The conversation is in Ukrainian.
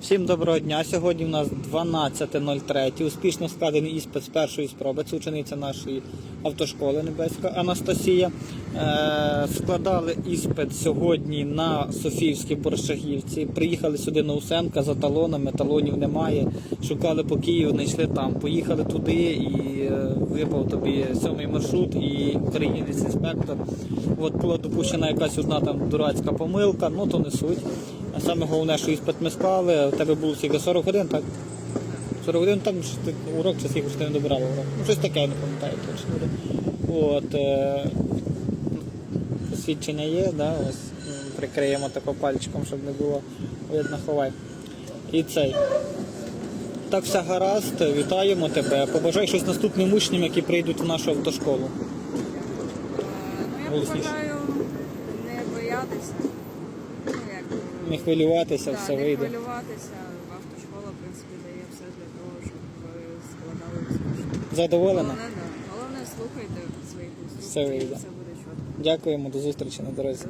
Всім доброго дня. Сьогодні у нас 12.03. Успішно складений іспит з першої спроби. Це учениця нашої автошколи Небеська Анастасія. Е, складали іспит сьогодні на Софіївській Борщагівці. Приїхали сюди на Усенка за талонами, талонів немає. Шукали по Києву, знайшли там. Поїхали туди і е, випав тобі сьомий маршрут і українець інспектор. От була допущена якась одна там дурацька помилка, ну то не суть. А саме головне, що іспит ми склали, у тебе було скільки 40 годин, так? 40 годин там урок чи скільки ти не добирала урок. Ну щось таке, я не пам'ятаю точно. От, е, посвідчення є, да, ось прикриємо тако пальчиком, щоб не було видно, ховай. І цей. Так все гаразд, вітаємо тебе. Побажай щось наступним учням, які прийдуть в нашу автошколу. Ну, я Голосніше. побажаю не боятися. Не хвилюватися, Так, все не вийде. хвилюватися. Автошкола, в принципі, дає все для того, щоб ви складали успішно. Задоволена? Головне, да. Головне, слухайте своїх інструкторів, Все вийде. все буде чітко. Дякуємо, до зустрічі на дорозі.